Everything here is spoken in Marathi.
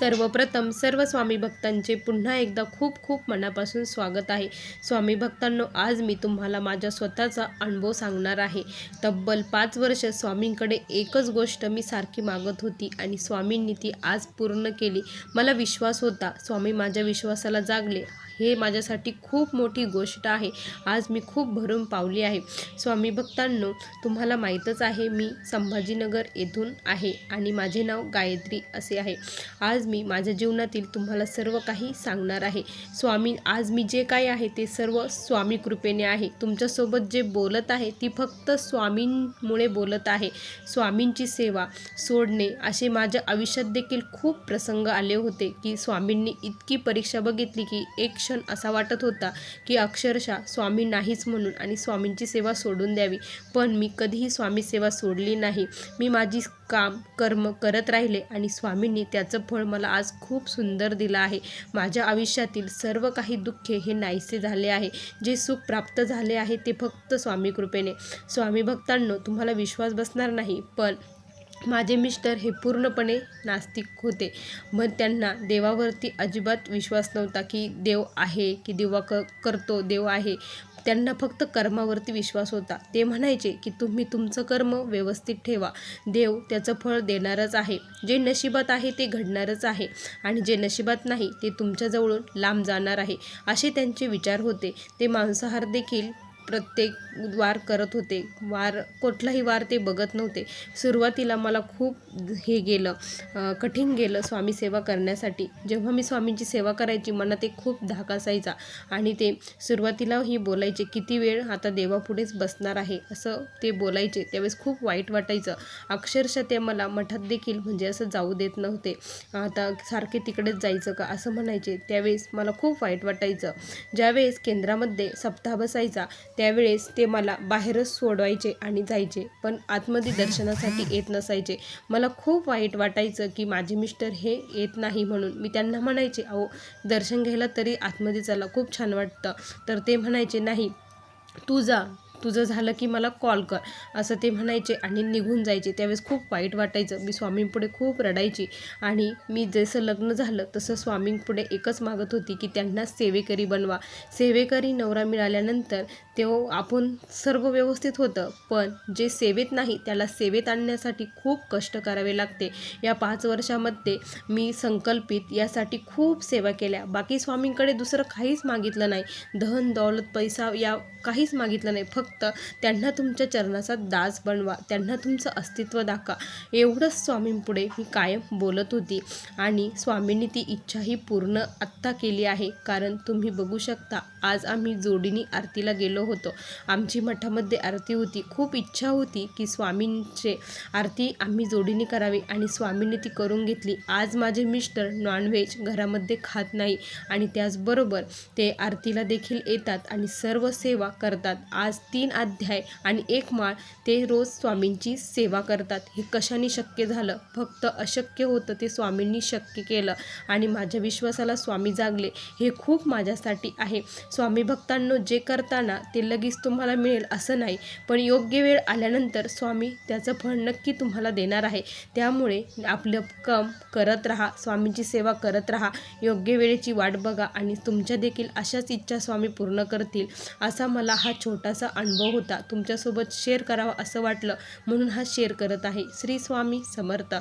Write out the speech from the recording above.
सर्वप्रथम सर्व स्वामी भक्तांचे पुन्हा एकदा खूप खूप मनापासून स्वागत आहे. स्वामी भक्तांनो आज मी तुम्हाला माझ्या स्वतःचा अनुभव सांगणार आहे. तब्बल पाच वर्ष स्वामींकडे एकच गोष्ट मी सारखी मागत होती आणि स्वामींनी ती आज पूर्ण केली. मला विश्वास होता. स्वामी माझ्या विश्वासाला जागले. हे माझ्यासाठी खूप मोठी गोष्ट आहे. आज मी खूप भरून पावली आहे. स्वामी भक्तांनो तुम्हाला माहीतच आहे मी संभाजीनगर येथून आहे आणि माझे नाव गायत्री असे आहे. आज मी माझ्या जीवनातील तुम्हाला सर्व काही सांगणार आहे. स्वामी आज मी जे काय आहे ते सर्व स्वामी कृपेने आहे. तुमच्यासोबत जे बोलत आहे ती फक्त स्वामींमुळे बोलत आहे. स्वामींची सेवा सोडणे असे माझ्या आयुष्यात देखील खूप प्रसंग आले होते की स्वामींनी इतकी परीक्षा बघितली की एक क्षण असा वाटत होता की अक्षरशः स्वामी नाहीच म्हणून आणि स्वामींची सेवा सोडून द्यावी. पण मी कधीही स्वामी सेवा सोडली नाही. मी माझी काम कर्म करत राहिले आणि स्वामींनी त्याचं फळ मला आज खूप सुंदर दिलं आहे. माझ्या आयुष्यातील सर्व काही दुःखे हे नाहीसे झाले आहे. जे सुख प्राप्त झाले आहे ते फक्त स्वामी कृपेने. स्वामी भक्तांनो तुम्हाला विश्वास बसणार नाही पण माझे मिस्टर हे पूर्णपणे नास्तिक होते. मग त्यांना देवावरती अजिबात विश्वास नव्हता की देव आहे की देवा क करतो देव आहे. त्यांना फक्त कर्मावरती विश्वास होता. ते म्हणायचे की तुम्ही तुमचं कर्म व्यवस्थित ठेवा. देव त्याचं फळ देणारच आहे. जे नशिबात आहे ते घडणारच आहे. आणि जे नशिबात नाही ते तुमच्याजवळून लांब जाणार आहे. असे त्यांचे विचार होते. ते मांसाहार देखील प्रत्येक वार करत होते. वार कुठलाही वार ते बघत नव्हते. सुरुवातीला मला खूप हे गेलं कठीण गेलं स्वामी सेवा करण्यासाठी. जेव्हा मी स्वामींची सेवा करायची मनात एक खूप धाक असायचा आणि ते सुरुवातीलाही बोलायचे किती वेळ आता देवापुढेच बसणार आहे? असं ते बोलायचे. त्यावेळेस खूप वाईट वाटायचं. अक्षरशः ते मला मठात देखील म्हणजे असं जाऊ देत नव्हते. आता सारखे तिकडेच जायचं का? असं म्हणायचे. त्यावेळेस मला खूप वाईट वाटायचं. ज्यावेळेस केंद्रामध्ये सप्ताह बसायचा त्यावेळेस ते मला बाहेरच सोडवायचे आणि जायचे. पण आतमध्ये दर्शनासाठी येत नसायचे. मला खूप वाईट वाटायचं की माझे मिस्टर हे येत नाही म्हणून. मी त्यांना म्हणायचे अहो दर्शन घ्यायला तरी आतमध्ये चला. खूप छान वाटतं. तर ते म्हणायचे नाही तू जा. तुझं झालं की मला कॉल कर असं ते म्हणायचे आणि निघून जायचे. त्यावेळेस खूप वाईट वाटायचं. मी स्वामींपुढे खूप रडायची आणि मी जसं लग्न झालं तसं स्वामींपुढे एकच मागत होती की त्यांना सेवेकरी बनवा. सेवेकरी नवरा मिळाल्यानंतर तो आपण सर्व व्यवस्थित होतं पण जे सेवेत नाही त्याला सेवेत आणण्यासाठी खूप कष्ट करावे लागते. या पाच वर्षामध्ये मी संकल्पित यासाठी खूप सेवा केल्या. बाकी स्वामींकडे दुसरं काहीच मागितलं नाही. धन दौलत पैसा या काहीच मागितलं नाही. फक्त त्यांना तुमच्या चरणाचा दास बनवा त्यांना तुमचं अस्तित्व दाखवा. एवढंच स्वामींपुढे मी कायम बोलत होती. आणि स्वामींनी ती इच्छाही पूर्ण आत्ता केली आहे. कारण तुम्ही बघू शकता आज आम्ही जोडीनी आरतीला गेलो होतो. आमची मठामध्ये आरती होती. खूप इच्छा होती की स्वामींचे आरती आम्ही जोडीने करावी आणि स्वामींनी ती करून घेतली. आज माझे मिस्टर नॉनव्हेज घरामध्ये खात नाही आणि त्याचबरोबर ते आरतीला देखील येतात आणि सर्व सेवा करतात. आज ती तीन अध्याय आणि एक माळ ते रोज स्वामींची सेवा करतात. हे कशाने शक्य झालं? फक्त अशक्य होतं ते स्वामींनी शक्य केलं आणि माझ्या विश्वासाला स्वामी जागले. हे खूप माझ्यासाठी आहे. स्वामी भक्तांनो जे करताना ते लगेच तुम्हाला मिळेल असं नाही. पण योग्य वेळ आल्यानंतर स्वामी त्याचं फळ नक्की तुम्हाला देणार आहे. त्यामुळे आपलं कम करत राहा स्वामींची सेवा करत राहा. योग्य वेळेची वाट बघा आणि तुमच्या देखील अशाच इच्छा स्वामी पूर्ण करतील असा मला हा छोटासा अनुभव होता. तुमच्यासोबत शेअर करावा असं वाटलं म्हणून हा शेअर करत आहे. श्री स्वामी समर्थ.